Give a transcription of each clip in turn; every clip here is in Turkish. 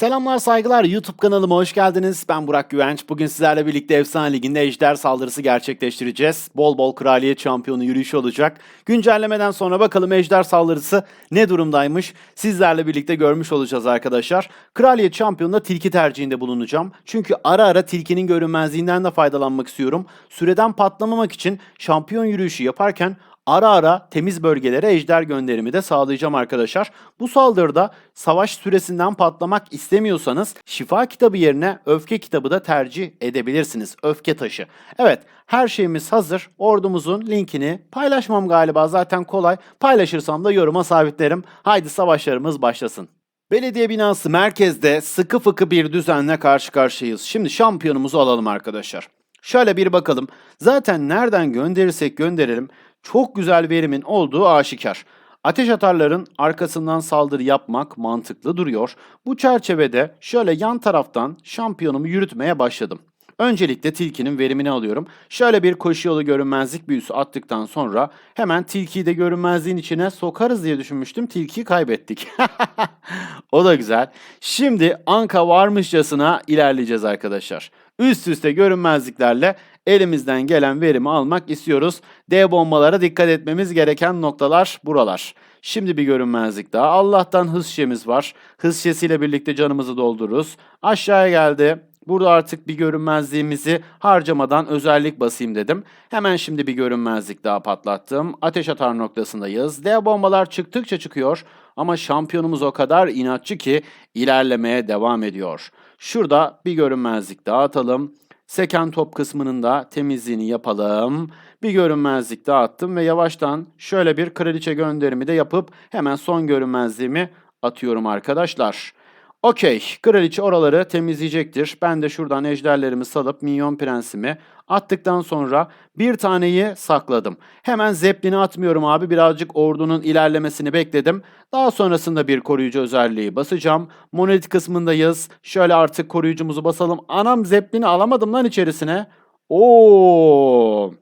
Selamlar saygılar YouTube kanalıma hoş geldiniz. Ben Burak Güvenç. Bugün sizlerle birlikte Efsane Ligi'nde ejder saldırısı gerçekleştireceğiz. Bol bol kraliyet şampiyonu yürüyüşü olacak. Güncellemeden sonra bakalım ejder saldırısı ne durumdaymış sizlerle birlikte görmüş olacağız arkadaşlar. Kraliyet şampiyonunda tilki tercihinde bulunacağım. Çünkü ara ara tilkinin görünmezliğinden de faydalanmak istiyorum. Süreden patlamamak için şampiyon yürüyüşü yaparken Ara ara temiz bölgelere ejder gönderimi de sağlayacağım arkadaşlar. Bu saldırıda savaş süresinden patlamak istemiyorsanız şifa kitabı yerine öfke kitabı da tercih edebilirsiniz. Öfke taşı. Evet her şeyimiz hazır. Ordumuzun linkini paylaşmam galiba zaten kolay. Paylaşırsam da yoruma sabitlerim. Haydi savaşlarımız başlasın. Belediye binası merkezde sıkı fıkı bir düzenle karşı karşıyayız. Şimdi şampiyonumuzu alalım arkadaşlar. Şöyle bir bakalım. Zaten nereden gönderirsek gönderelim çok güzel verimin olduğu aşikar. Ateş atarların arkasından saldırı yapmak mantıklı duruyor. Bu çerçevede şöyle yan taraftan şampiyonumu yürütmeye başladım. Öncelikle tilkinin verimini alıyorum. Şöyle bir koşu yolu görünmezlik büyüsü attıktan sonra hemen tilkiyi de görünmezliğin içine sokarız diye düşünmüştüm. Tilkiyi kaybettik. o da güzel. Şimdi Anka varmışçasına ilerleyeceğiz arkadaşlar. Üst üste görünmezliklerle elimizden gelen verimi almak istiyoruz. D bombalara dikkat etmemiz gereken noktalar buralar. Şimdi bir görünmezlik daha. Allah'tan hız şişemiz var. Hız şişesiyle birlikte canımızı doldururuz. Aşağıya geldi. Burada artık bir görünmezliğimizi harcamadan özellik basayım dedim. Hemen şimdi bir görünmezlik daha patlattım. Ateş atar noktasındayız. D bombalar çıktıkça çıkıyor ama şampiyonumuz o kadar inatçı ki ilerlemeye devam ediyor. Şurada bir görünmezlik daha atalım. Seken top kısmının da temizliğini yapalım. Bir görünmezlik daha attım ve yavaştan şöyle bir kraliçe gönderimi de yapıp hemen son görünmezliğimi atıyorum arkadaşlar. Okey, kraliçe oraları temizleyecektir. Ben de şuradan ejderlerimi salıp minyon prensimi attıktan sonra bir taneyi sakladım. Hemen zeplini atmıyorum abi. Birazcık ordunun ilerlemesini bekledim. Daha sonrasında bir koruyucu özelliği basacağım. Monelit kısmındayız. Şöyle artık koruyucumuzu basalım. Anam zeplini alamadım lan içerisine. Oo!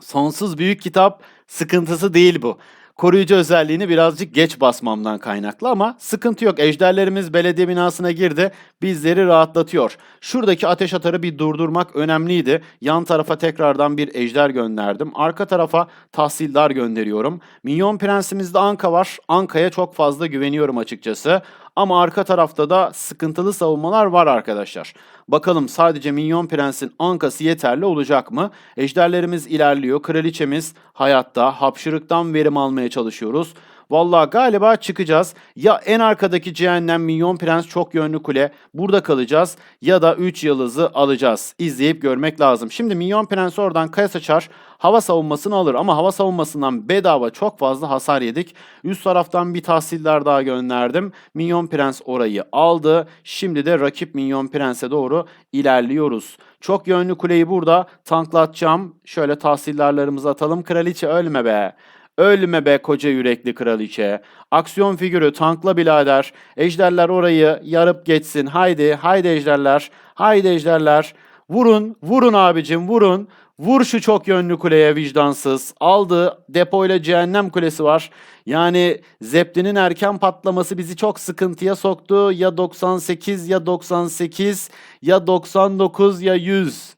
Sonsuz büyük kitap sıkıntısı değil bu koruyucu özelliğini birazcık geç basmamdan kaynaklı ama sıkıntı yok. Ejderlerimiz belediye binasına girdi. Bizleri rahatlatıyor. Şuradaki ateş atarı bir durdurmak önemliydi. Yan tarafa tekrardan bir ejder gönderdim. Arka tarafa tahsildar gönderiyorum. Minyon prensimizde Anka var. Anka'ya çok fazla güveniyorum açıkçası. Ama arka tarafta da sıkıntılı savunmalar var arkadaşlar. Bakalım sadece Minyon Prens'in ankası yeterli olacak mı? Ejderlerimiz ilerliyor. Kraliçemiz hayatta. Hapşırıktan verim almaya çalışıyoruz. Vallahi galiba çıkacağız. Ya en arkadaki cehennem Minyon Prens çok yönlü kule burada kalacağız ya da 3 yıldızı alacağız. İzleyip görmek lazım. Şimdi Minyon Prens oradan kaya saçar hava savunmasını alır ama hava savunmasından bedava çok fazla hasar yedik. Üst taraftan bir tahsiller daha gönderdim. Minyon Prens orayı aldı. Şimdi de rakip Minyon Prens'e doğru ilerliyoruz. Çok yönlü kuleyi burada tanklatacağım. Şöyle tahsillerlerimizi atalım. Kraliçe ölme be. Ölme be koca yürekli kraliçe. Aksiyon figürü tankla birader. Ejderler orayı yarıp geçsin. Haydi, haydi ejderler. Haydi ejderler. Vurun, vurun abicim vurun. Vur şu çok yönlü kuleye vicdansız. Aldı. Depoyla cehennem kulesi var. Yani Zeppelin'in erken patlaması bizi çok sıkıntıya soktu. Ya 98 ya 98 ya 99 ya 100.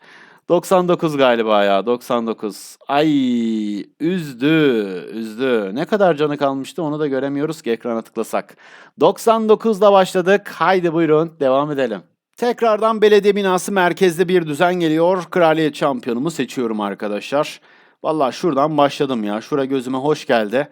99 galiba ya 99. Ay üzdü üzdü. Ne kadar canı kalmıştı onu da göremiyoruz ki ekrana tıklasak. 99'da başladık. Haydi buyurun devam edelim. Tekrardan belediye binası merkezde bir düzen geliyor. Kraliyet şampiyonumu seçiyorum arkadaşlar. Valla şuradan başladım ya. Şura gözüme hoş geldi.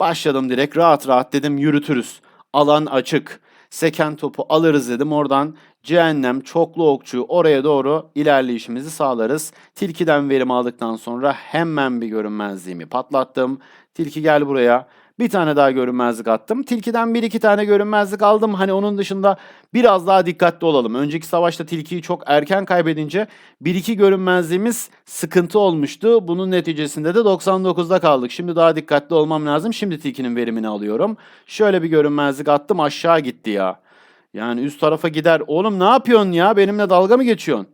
Başladım direkt rahat rahat dedim yürütürüz. Alan açık. Seken topu alırız dedim. Oradan cehennem, çoklu okçu oraya doğru ilerleyişimizi sağlarız. Tilkiden verim aldıktan sonra hemen bir görünmezliğimi patlattım. Tilki gel buraya. Bir tane daha görünmezlik attım. Tilkiden bir iki tane görünmezlik aldım. Hani onun dışında biraz daha dikkatli olalım. Önceki savaşta tilkiyi çok erken kaybedince bir iki görünmezliğimiz sıkıntı olmuştu. Bunun neticesinde de 99'da kaldık. Şimdi daha dikkatli olmam lazım. Şimdi tilkinin verimini alıyorum. Şöyle bir görünmezlik attım aşağı gitti ya. Yani üst tarafa gider. Oğlum ne yapıyorsun ya? Benimle dalga mı geçiyorsun?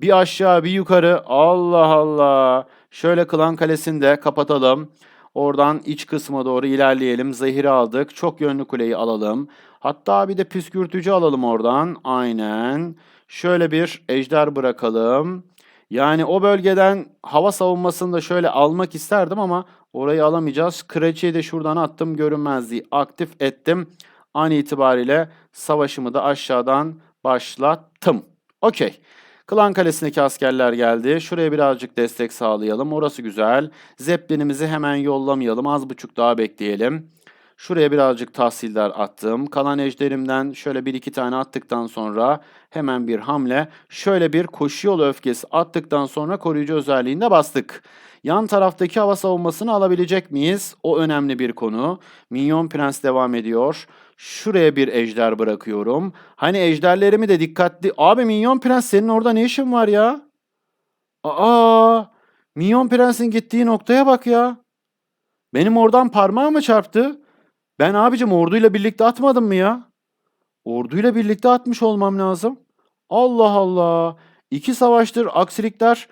Bir aşağı bir yukarı. Allah Allah. Şöyle klan kalesini de kapatalım. Oradan iç kısma doğru ilerleyelim. Zehiri aldık. Çok yönlü kuleyi alalım. Hatta bir de püskürtücü alalım oradan. Aynen. Şöyle bir ejder bırakalım. Yani o bölgeden hava savunmasını da şöyle almak isterdim ama orayı alamayacağız. Kraliçeyi de şuradan attım. Görünmezliği aktif ettim. An itibariyle savaşımı da aşağıdan başlattım. Okey. Klan Kalesi'ndeki askerler geldi. Şuraya birazcık destek sağlayalım. Orası güzel. Zeppelinimizi hemen yollamayalım. Az buçuk daha bekleyelim. Şuraya birazcık tahsiller attım. Kalan ejderimden şöyle bir iki tane attıktan sonra hemen bir hamle. Şöyle bir koşu yolu öfkesi attıktan sonra koruyucu özelliğinde bastık. Yan taraftaki hava savunmasını alabilecek miyiz? O önemli bir konu. Minyon Prens devam ediyor. Şuraya bir ejder bırakıyorum. Hani ejderlerimi de dikkatli... Abi Minyon Prens senin orada ne işin var ya? Aa! Minyon Prens'in gittiği noktaya bak ya. Benim oradan parmağı mı çarptı? Ben abicim orduyla birlikte atmadım mı ya? Orduyla birlikte atmış olmam lazım. Allah Allah. İki savaştır aksilikler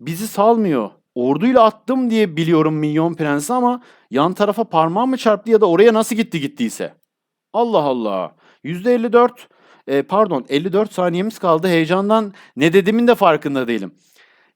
bizi salmıyor. Orduyla attım diye biliyorum Minyon Prens'i ama yan tarafa parmağım mı çarptı ya da oraya nasıl gitti gittiyse. Allah Allah. %54 e, pardon 54 saniyemiz kaldı. Heyecandan ne dediğimin de farkında değilim.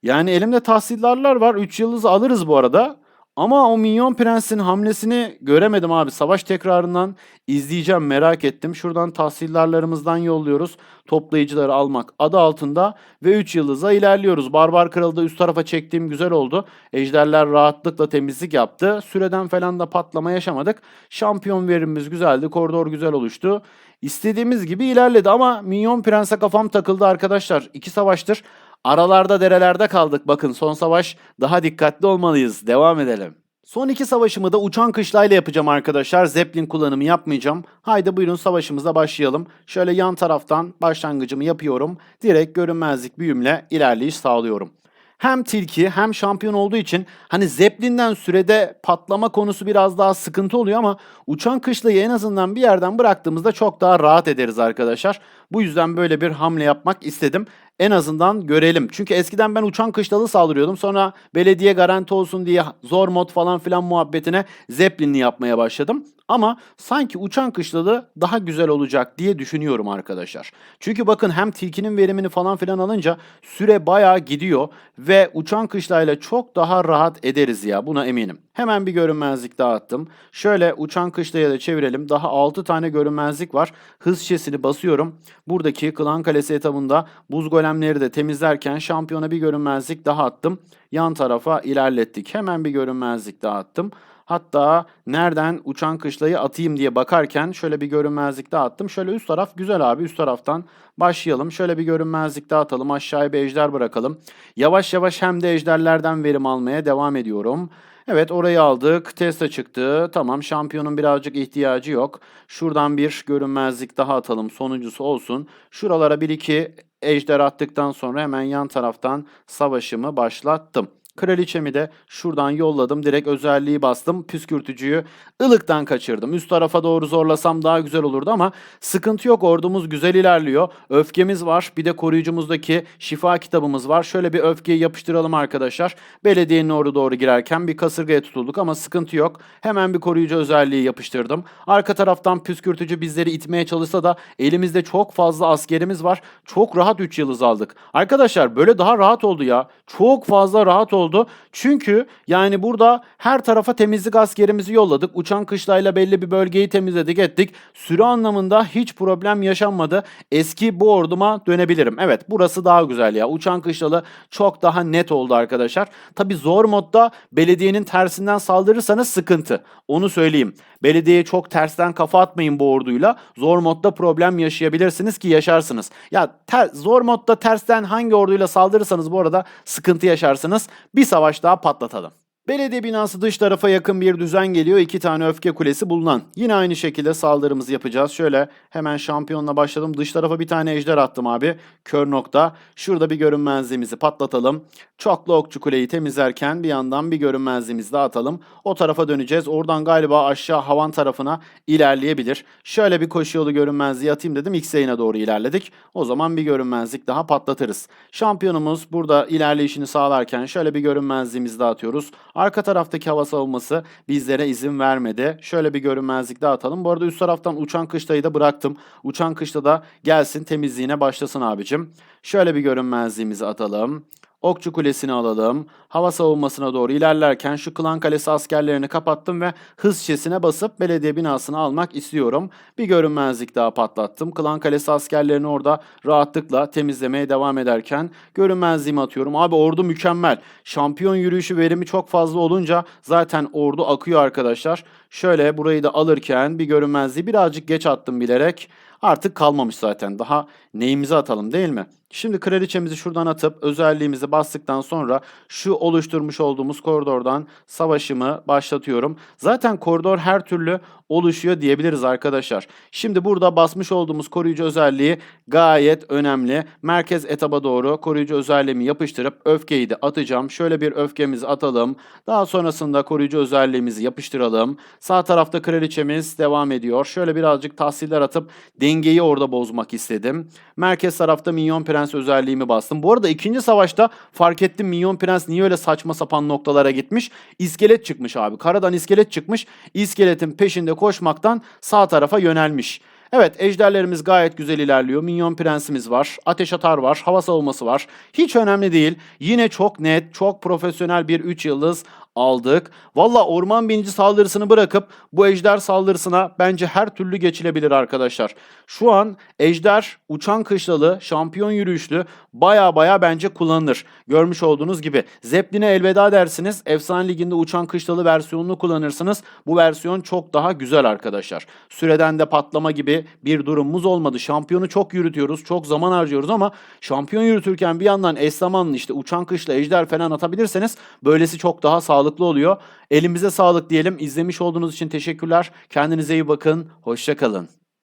Yani elimde tahsillerler var. 3 yıldız alırız bu arada. Ama o Minyon Prens'in hamlesini göremedim abi. Savaş tekrarından izleyeceğim merak ettim. Şuradan tahsillerlerimizden yolluyoruz. Toplayıcıları almak adı altında ve 3 yıldıza ilerliyoruz. Barbar Kralı da üst tarafa çektiğim güzel oldu. Ejderler rahatlıkla temizlik yaptı. Süreden falan da patlama yaşamadık. Şampiyon verimimiz güzeldi. Koridor güzel oluştu. İstediğimiz gibi ilerledi ama Minyon Prens'e kafam takıldı arkadaşlar. İki savaştır Aralarda derelerde kaldık. Bakın son savaş daha dikkatli olmalıyız. Devam edelim. Son iki savaşımı da uçan kışlayla yapacağım arkadaşlar. Zeppelin kullanımı yapmayacağım. Haydi buyurun savaşımıza başlayalım. Şöyle yan taraftan başlangıcımı yapıyorum. Direkt görünmezlik büyümle ilerleyiş sağlıyorum. Hem tilki hem şampiyon olduğu için hani Zeppelin'den sürede patlama konusu biraz daha sıkıntı oluyor ama uçan kışlayı en azından bir yerden bıraktığımızda çok daha rahat ederiz arkadaşlar. Bu yüzden böyle bir hamle yapmak istedim en azından görelim. Çünkü eskiden ben uçan kışlalı saldırıyordum. Sonra belediye garanti olsun diye zor mod falan filan muhabbetine Zeppelin'i yapmaya başladım. Ama sanki uçan kışlalı daha güzel olacak diye düşünüyorum arkadaşlar. Çünkü bakın hem tilkinin verimini falan filan alınca süre bayağı gidiyor ve uçan kışlayla çok daha rahat ederiz ya buna eminim. Hemen bir görünmezlik daha attım. Şöyle uçan kışlaya da çevirelim. Daha 6 tane görünmezlik var. Hız şişesini basıyorum. Buradaki Klan Kalesi etabında buz golemleri de temizlerken şampiyona bir görünmezlik daha attım. Yan tarafa ilerlettik. Hemen bir görünmezlik daha attım. Hatta nereden uçan kışlayı atayım diye bakarken şöyle bir görünmezlik daha attım. Şöyle üst taraf güzel abi üst taraftan başlayalım. Şöyle bir görünmezlik daha atalım. Aşağıya bir ejder bırakalım. Yavaş yavaş hem de ejderlerden verim almaya devam ediyorum. Evet orayı aldık. Testa çıktı. Tamam şampiyonun birazcık ihtiyacı yok. Şuradan bir görünmezlik daha atalım. Sonuncusu olsun. Şuralara bir iki ejder attıktan sonra hemen yan taraftan savaşımı başlattım. Kraliçemi de şuradan yolladım. Direkt özelliği bastım. Püskürtücüyü ılıktan kaçırdım. Üst tarafa doğru zorlasam daha güzel olurdu ama sıkıntı yok. Ordumuz güzel ilerliyor. Öfkemiz var. Bir de koruyucumuzdaki şifa kitabımız var. Şöyle bir öfkeyi yapıştıralım arkadaşlar. Belediyenin ordu doğru girerken bir kasırgaya tutulduk ama sıkıntı yok. Hemen bir koruyucu özelliği yapıştırdım. Arka taraftan püskürtücü bizleri itmeye çalışsa da elimizde çok fazla askerimiz var. Çok rahat 3 yıldız aldık. Arkadaşlar böyle daha rahat oldu ya. Çok fazla rahat oldu oldu. Çünkü yani burada her tarafa temizlik askerimizi yolladık. Uçan kışlayla belli bir bölgeyi temizledik ettik. Süre anlamında hiç problem yaşanmadı. Eski bu orduma dönebilirim. Evet burası daha güzel ya. Uçan kışlalı çok daha net oldu arkadaşlar. Tabi zor modda belediyenin tersinden saldırırsanız sıkıntı. Onu söyleyeyim. Belediyeye çok tersten kafa atmayın bu orduyla. Zor modda problem yaşayabilirsiniz ki yaşarsınız. Ya ter, zor modda tersten hangi orduyla saldırırsanız bu arada sıkıntı yaşarsınız. Bir savaş daha patlatalım. Belediye binası dış tarafa yakın bir düzen geliyor. İki tane öfke kulesi bulunan. Yine aynı şekilde saldırımızı yapacağız. Şöyle hemen şampiyonla başladım. Dış tarafa bir tane ejder attım abi. Kör nokta. Şurada bir görünmezliğimizi patlatalım. Çoklu okçu kuleyi temizlerken bir yandan bir görünmezliğimizi de atalım. O tarafa döneceğiz. Oradan galiba aşağı havan tarafına ilerleyebilir. Şöyle bir koşu yolu görünmezliği atayım dedim. X yayına doğru ilerledik. O zaman bir görünmezlik daha patlatırız. Şampiyonumuz burada ilerleyişini sağlarken şöyle bir görünmezliğimizi de atıyoruz. Arka taraftaki hava savunması bizlere izin vermedi. Şöyle bir görünmezlik daha atalım. Bu arada üst taraftan uçan kışlayı da bıraktım. Uçan kışla da gelsin temizliğine başlasın abicim. Şöyle bir görünmezliğimizi atalım. Okçu Kulesi'ni alalım. Hava savunmasına doğru ilerlerken şu Klan Kalesi askerlerini kapattım ve hız şişesine basıp belediye binasını almak istiyorum. Bir görünmezlik daha patlattım. Klan Kalesi askerlerini orada rahatlıkla temizlemeye devam ederken görünmezliğimi atıyorum. Abi ordu mükemmel. Şampiyon yürüyüşü verimi çok fazla olunca zaten ordu akıyor arkadaşlar. Şöyle burayı da alırken bir görünmezliği birazcık geç attım bilerek. Artık kalmamış zaten. Daha neyimizi atalım değil mi? Şimdi kraliçemizi şuradan atıp özelliğimizi bastıktan sonra şu oluşturmuş olduğumuz koridordan savaşımı başlatıyorum. Zaten koridor her türlü oluşuyor diyebiliriz arkadaşlar. Şimdi burada basmış olduğumuz koruyucu özelliği gayet önemli. Merkez etaba doğru koruyucu özelliğimi yapıştırıp öfkeyi de atacağım. Şöyle bir öfkemizi atalım. Daha sonrasında koruyucu özelliğimizi yapıştıralım. Sağ tarafta kraliçemiz devam ediyor. Şöyle birazcık tahsiller atıp dengeyi orada bozmak istedim. Merkez tarafta minyon prens özelliğimi bastım. Bu arada ikinci savaşta fark ettim minyon prens niye öyle saçma sapan noktalara gitmiş. İskelet çıkmış abi. Karadan iskelet çıkmış. İskeletin peşinde koşmaktan sağ tarafa yönelmiş. Evet ejderlerimiz gayet güzel ilerliyor. Minyon prensimiz var. Ateş atar var. Hava savunması var. Hiç önemli değil. Yine çok net, çok profesyonel bir 3 yıldız aldık. Valla orman binici saldırısını bırakıp bu ejder saldırısına bence her türlü geçilebilir arkadaşlar. Şu an ejder uçan kışlalı, şampiyon yürüyüşlü baya baya bence kullanılır. Görmüş olduğunuz gibi. Zeppelin'e elveda dersiniz. Efsane Ligi'nde uçan kışlalı versiyonunu kullanırsınız. Bu versiyon çok daha güzel arkadaşlar. Süreden de patlama gibi bir durumumuz olmadı. Şampiyonu çok yürütüyoruz, çok zaman harcıyoruz ama şampiyon yürütürken bir yandan eş zamanlı işte uçan kışla ejder falan atabilirseniz böylesi çok daha sağlıklı oluyor. Elimize sağlık diyelim. İzlemiş olduğunuz için teşekkürler. Kendinize iyi bakın. Hoşçakalın.